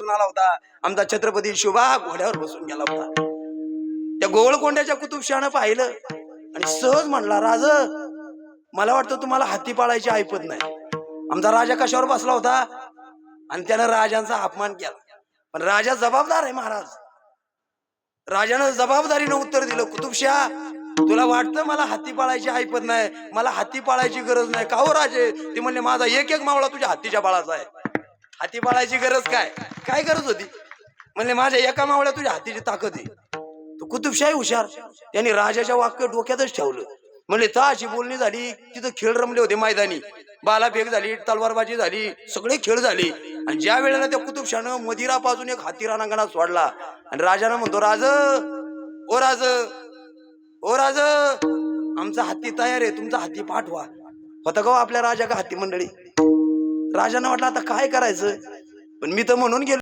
बसून आला होता. आमचा छत्रपती शिवा घोड्यावर बसून गेला होता. त्या गोवळकोंड्याच्या कुतुबशानं पाहिलं आणि सहज म्हणला राज मला वाटतं तुम्हाला हाती पाळायची ऐपत नाही. आमचा राजा कशावर बसला होता? आणि त्यानं राजांचा अपमान केला. पण राजा जबाबदार आहे महाराज. राजानं जबाबदारीनं उत्तर दिलं कुतुबशाह तुला वाटतं मला हाती पाळायची ऐपत नाही? मला हाती पाळायची गरज नाही. का हो राजे? ते म्हणले माझा एक एक मावळा तुझ्या हत्तीच्या बाळाचा आहे. हाती पाळायची गरज काय? काय गरज होती? म्हणले माझ्या एका मावळ्या तुझ्या हातीची ताकद आहे. तो कुतुबशाही हुशार. त्यांनी राजाच्या वाक्य डोक्यातच ठेवलं. म्हणले अशी बोलणी झाली तिथं खेळ रमले होते मैदानी. बालाफेक झाली तलवारबाजी झाली सगळे खेळ झाले. आणि ज्या वेळेला त्या कुतुबशानं मदिरा पाजून एक हाती रानांगणात सोडला आणि राजानं म्हणतो राज ओ राज ओ राज आमचा हत्ती तयार आहे तुमचा हत्ती पाठवा. होता का हो आपल्या राजा का हत्ती मंडळी? राजानं वाटलं आता काय करायचं? पण मी तर म्हणून गेलो.